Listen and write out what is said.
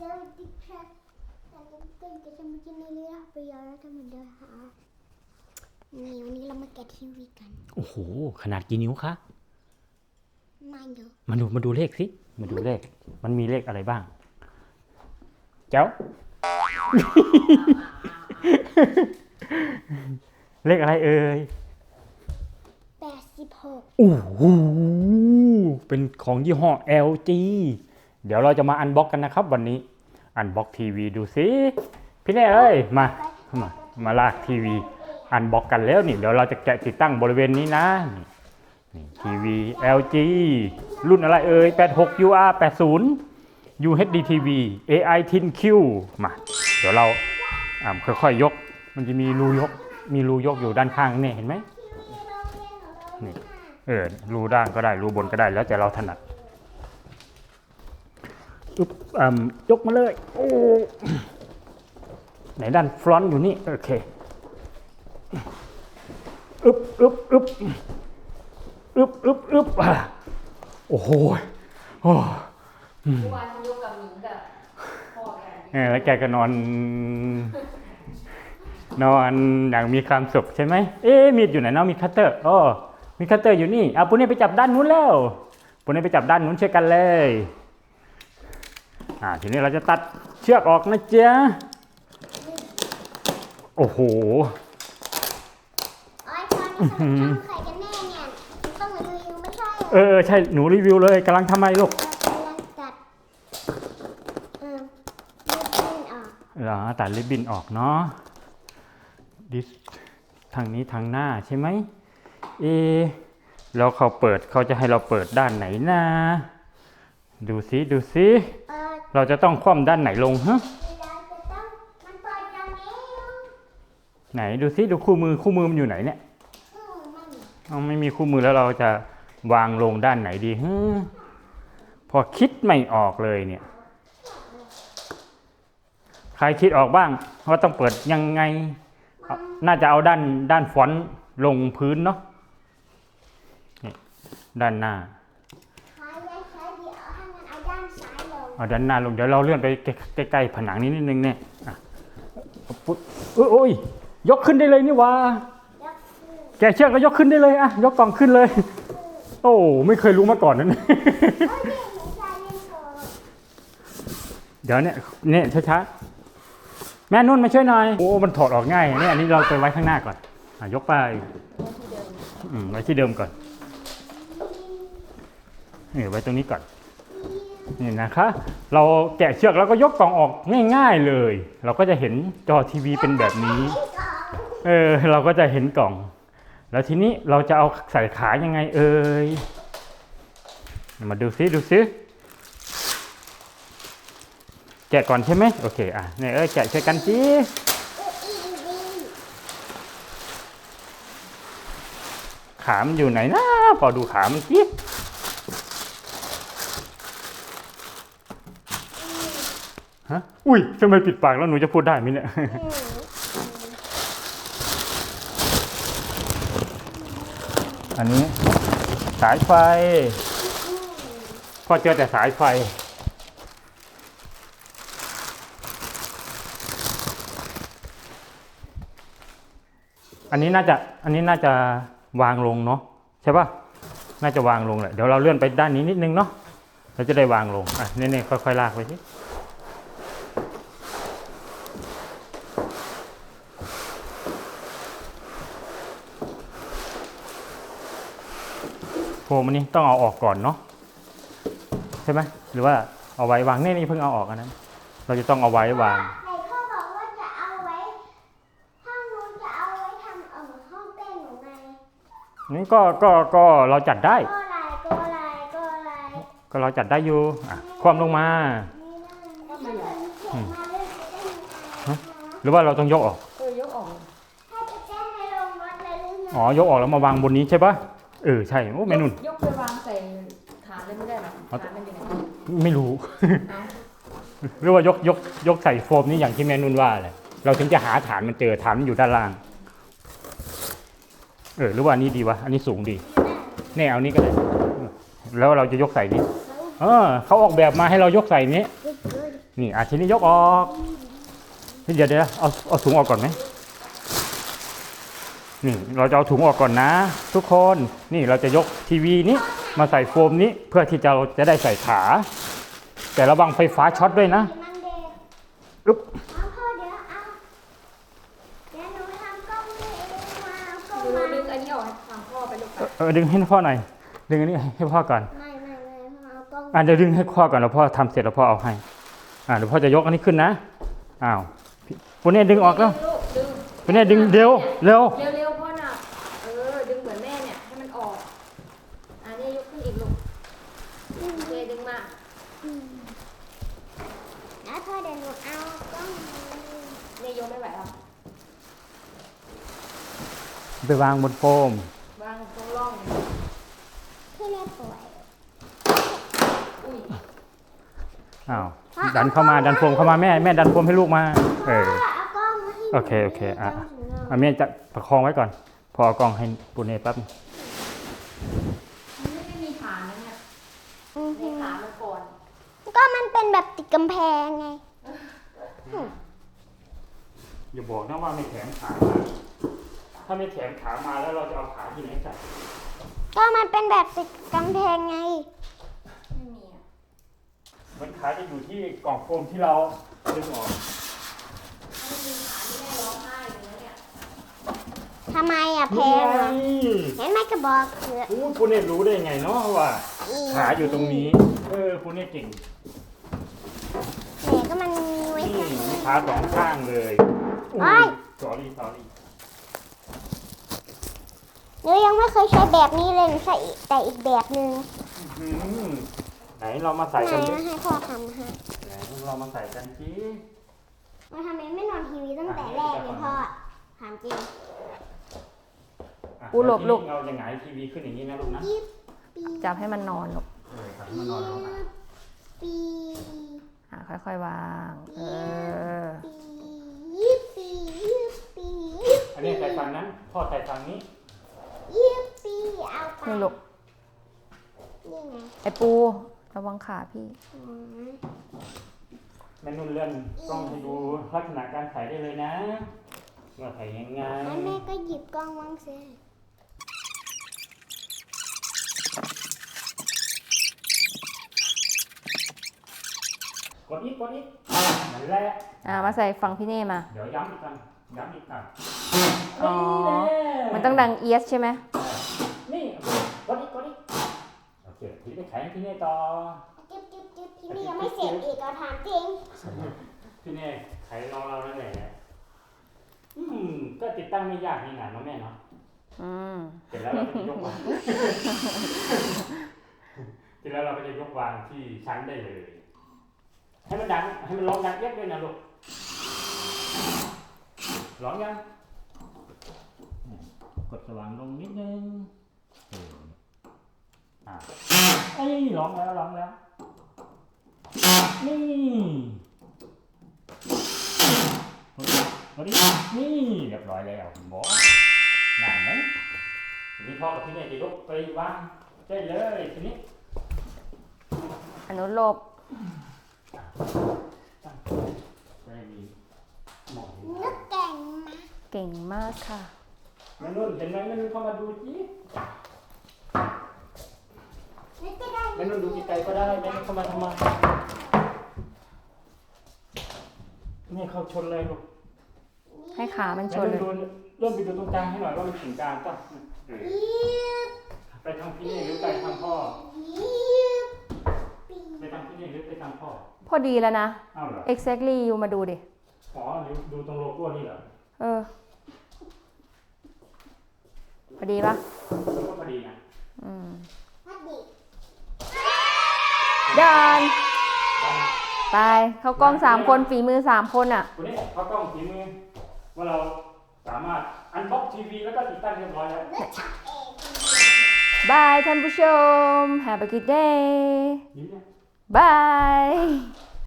Sevdikçe ben de geçen bir gün nereye yapıyordum da ha. นี่วันนี้เรามาแกะทีวีกัน โอ้โห ขนาดกี่นิ้วคะมาดูมาดูมาดูเลขสิ มาดูเลข มันมีเลขอะไรบ้าง เจ้า เลขอะไรเอ่ยแปดสิบหกโอ้โห เป็นของยี่ห้อ LG เดี๋ยวเราจะมาอันบ็อกกันนะครับวันนี้ อันบ็อกทีวีดูสิพี่เน่เอ้ยมามามาลากทีวี อันบ็อกกันแล้วนี่เดี๋ยวเราจะแกะติดตั้งบริเวณนี้นะนี่ทีวี LG รุ่นอะไรเอ่ย86 UR 80 UHD TV AI Tin Q มาเดี๋ยวเราอ่าค่อยๆยก มันจะมีรูยก มีรูยกอยู่ด้านข้างนี่เห็นไหมนี่เออรูด้านก็ได้รูบนก็ได้แล้วแต่เราถนัด อึ๊บอ่ายกมาเลย โอ้ ไหนด้านฟรอนต์อยู่นี่ โอเค อึ๊บอึ๊บอึ๊บอึ๊บอึ๊บอึ๊บอะโอ้โหโอ้วันยกกับหนูกับพ่อแกแล้วแกก็นอน นอนอย่างมีความสุขใช่ไหม เอ๊มีดอยู่ไหนเนาะมีคัตเตอร์อ๋อมีคัตเตอร์อยู่นี่เอาปุ้นนี่ไปจับด้านนู้นแล้วปุ้นนี่ไปจับด้านนู้นช่วยกันเลย อ่าทีนี้เราจะตัดเชือกออกนะจ๊ะโอ้โหอ๋อตอนนี้เขาทำไข่กันแน่เนี่ยต้องรีวิวไม่ใช่เออเออใช่หนูรีวิวเลยกำลังทำอะไรลูกเรากำลังตัดเออลูกเล่นออกเหรอตัดริบบิ้นออกเนาะดิสทางนี้ทางหน้าใช่ไหมเอะแล้วเขาเปิดเขาจะให้เราเปิดด้านไหนนะ ดูซิดูซิเออ เราจะต้องคว่ำด้านไหนลงฮะไหนดูซิดูคู่มือคู่มือมันอยู่ไหนเนี่ยเอาไม่มีคู่มือแล้วเราจะวางลงด้านไหนดีฮะพอคิดไม่ออกเลยเนี่ย ใครคิดออกบ้างว่าต้องเปิดยังไง น่าจะเอาด้านด้านฟอนต์ลงพื้นเนาะด้านหน้า ใช้ได้ใช้เดียวให้มันเอาด้านซ้ายลง เอาด้านหน้าลงเดี๋ยวเราเลื่อนไปใกล้ๆผนังนี้นิดนึงเนี่ยนะพุทเออโอ้ยยกขึ้นได้เลยนี่วะแล้วคือแกเชือกแล้วยกขึ้นได้เลยอะยกกล่องขึ้นเลย โอ้ไม่เคยรู้มาก่อนนะเนี่ยเอ้นเดี๋ยวเนี่ยเนี่ยช้าๆแม่นุ่นมาช่วยหน่อยโอ้มันถอดออกง่ายเนี่ยอันนี้เราไปไว้ข้างหน้าก่อนอยกไปไว้ที่เดิมก่อนนี่ไว้ตรงนี้ก่อน นี่นะคะ เราแกะเชือกแล้วก็ยกกล่องออกง่ายๆเลย เราก็จะเห็นจอทีวีเป็นแบบนี้เออเราก็จะเห็นกล่อง แล้วทีนี้เราจะเอาใส่ขายังไงเอ่ยมาดูซิดูซิแกะก่อนใช่ไหมโอเคอะเนี่ยเอ้ยแกะช่วยกันจีขามอยู่ไหนนะพอดูขามัน ฮะ อุ้ยทำไมปิดปากแล้วหนูจะพูดได้ไหมเนี่ย อันนี้ สายไฟพ่อเจอแต่สายไฟ อันนี้น่าจะ อันนี้น่าจะวางลงเนาะใช่ปะน่าจะวางลงแหละ เดี๋ยวเราเลื่อนไปด้านนี้นิดนึงเนาะ เราจะได้วางลง อะ เนี่ยๆค่อยๆลากไปสิ ฟมอันนี้ต้องเอาออกก่อนเนาะใช่ไหมหรือว่าเอาไว้วางเนี่ยนี่เพิ่งเอาออกอันนั้นเราจะต้องเอาไว้วางไหนเขาบอกว่าจะเอาไว้ห้องนู้นจะเอาไว้ทำเออห้องเต้นหนูไงนี่ก็ก็ก็เราจัดได้ ก็อะไรก็อะไรก็อะไรก็เราจัดได้อยู่อะความลงมานี่นั่นถ้าเกิดมีเข็มมาเล่นจะได้ยังไงหรือว่าเราต้องยกออกเออยกออกถ้าจะแจ้งให้ลงรถเลยหรือไงอ๋อยกออกแล้วมาวางบนนี้ใช่ปะ เออใช่โอ้แม่นุ่น ยกไปวางใส่ฐานเลยไม่ได้หรอฐานมันอยู่ไหนไม่รู้ เอาหรือว่ายกยกยกใส่โฟมนี่อย่างที่แม่นุ่นว่าแหละเราถึงจะหาฐานมันเจอฐานมันอยู่ด้านล่าง เออหรือว่าอันนี้ดีวะอันนี้สูงดีเนี่ยเอานี้ก็ได้แล้วเราจะยกใส่นี้เออเขาออกแบบมาให้เรายกใส่นี้เกิดเกิดนี่อาทีนี้ยกออกเดี๋ยวเดี๋ยวเอาเอาถุงออกก่อนไหม นี่เราจะเอาถุงออกก่อนนะ ทุกคนนี่เราจะยกทีวีนี้มาใส่โฟมนี้เพื่อที่จะเราจะได้ใส่ขา แต่ระวังไฟฟ้าช็อตด้วยนะมันเด็กอึ๊บเอาพ่อเดี๋ยวเอาเดี๋ยวหนูทำกล้องด้วยเองมาเอากล้องดูมาดึงอันนี้ออกให้ฟังพ่อไปลูกเออเออดึงให้พ่อหน่อยดึงอันนี้ให้พ่อก่อนไม่ไม่ไม่พ่อเอากล้องอะเดี๋ยวดึงให้พ่อก่อนแล้วพ่อทำเสร็จแล้วพ่อเอาให้อ่าเดี๋ยวพ่อจะยกอันนี้ขึ้นนะอ้าวพี่ปุณเนี่ยดึงออกแล้วลูกดึงปุณเนี่ยดึงเร็วเร็ว เร็วเร็วๆพ่อหนักเออดึงเหมือนแม่เนี่ยให้มันออกอันนี้ยกขึ้นอีกลูกโอเคดึงมา แล้วพ่อเดี๋ยวหนูเอากล้องมา เนี่ยยกไม่ไหวหรอก ไปวางบนโฟม วางตรงร่องที่แม่ป่วยอุ้ยอ้าว ดันเข้ามา ดันโฟมเข้ามาแม่ แม่ดันโฟมให้ลูกมา เออ พ่อเอากล้องมาให้หนูโอเคโอเคอะจำถึงเราอะแม่จะประคองไว้ก่อน พอเอากล้องให้ปุณเนี่ยแป๊บมันไม่ได้มีฐานนะเนี่ยอือในหือฐานมันก่อนก็มันเป็นแบบติดกำแพงไง อย่าบอกนะว่าไม่แถมขามา ถ้าไม่แถมขามาแล้วเราจะเอาขาที่ไหนใส่ก็มันเป็นแบบติดกำแพงไง ไม่มีอะมันขาจะอยู่ที่กล่องโฟมที่เราดึงออกไม่มีฐานที่แม่ร้องไห้อยู่นะเนี่ยทำไมอะแพนี่งไงเหรอเห็นไหมกระบอกเถือะอู้ปุณเนี่ยรู้ได้ไงเนาะว่า ขาอยู่ตรงนี้ เออปุณเนี่ยเก่งแหมก็มันมีไว้นี่แค่มีขาสองข้างเลยโอ้ย สอรี่สอรี่ หนูยังไม่เคยใช้แบบนี้เลยหนูใช้อีกแต่อีกแบบหนึ่งไหนเรามาใส่ไหนกันดิให้พ่อทำให้ไหนเรามาใส่กันสิมาทำไมไม่นอนทีวีตั้งแต่แรกเลยพ่อถามจริงอะอู้หลบลูก เราจะหงายทีวีขึ้นอย่างนี้นะลูกนะยิบปีจับให้มันนอนลูกเออครับมานอนลงมาปีอะค่อยๆวาง เออ ปียิบปียิบปียิบอันนี้ใส่ฝั่งนั้นพ่อใส่ฝั่งนี้ยิบปีเอาไป นี่ลูกนี่ไงไอปู ระวังขาพี่ อืมแม่นุ่นเลื่อนกล้องให้ดูลักษณะการใส่ได้เลยนะว่าใส่ยังไงงั้นแม่ก็หยิบกล้องวางสิกดอีกกดอีกนั่นแหละอะมาใส่ฟังพี่เน่มา เดี๋ยวย้ำอีกกันย้ำอีกกันอ๋อ มันต้องดังเอียสใช่ไหมนี่ก ดอีกกดอีกโอเคทีนี้แข็งทีนี้ต่อจิ๊บจิ๊บจิ๊บที่นี่ยังไม่เสร็จอีกเอาถามจริงพี่เน่ไขน้องเรานั่นแหละอืมก็ติดตั้งไม่ยากนี่นะเนาะแม่เนาะอืมเสร็จแล้วเราก็จะยกวางเสร็จแล้วเราก็จะยกวางที่ชั้นได้เลย ให้มันดังให้มันร้องดังเอียดด้วยนะลูกร้องยังอืมกดสว่างลงนิดนึงเอออะเอ้ยร้องแล้วร้องแล้ว นี่พอดีนี่เรียบร้อยแล้วคุณหมอง่ายไหมทีนี้พ่อกับพี่เนี่ยจะยกไปวางได้เลยทีนี้อนุโลบไม่มีหมอนนึกเก่งมาเก่งมากค่ะแม่นุ่นเห็นไหมแม่นุ่นเข้ามาดูจีนึกจะ ได้แม่นุ่นดูไกลๆก็ได้แม่นุ่นเข้ามาทำไมนี่เข้าชนเลยลูกให้ขามันชแม่นนุ่นเลยดูเริ่มไปดูตรงกลางให้หน่อยว่ามันถึงกลางป่ะเออยิบไปทางพี่นี่หรือไปทางพ่อยิบปีไปทางพี่นี่หรือไปทางพ่อพอดีแล้วนะ เอ้าเหรอ exactly อยู่มาดูดิ อ๋อหรือดูตรงโลโก้นี่เหรอเออ พอดีปะก็พอดีนะ อืมพัดดิ เดินได้ไปเข้ากล้องสามคนฝีมือสามคนอะคุณนี่เขากล้องฝีมือว่าเราสามารถอันบ็อกทีวีแล้วก็ติดตั้งเรียบร้อยแล้วนึกฉักเองบายท่านผู้ชม Have a good day ยิ้มเนี่ย Bye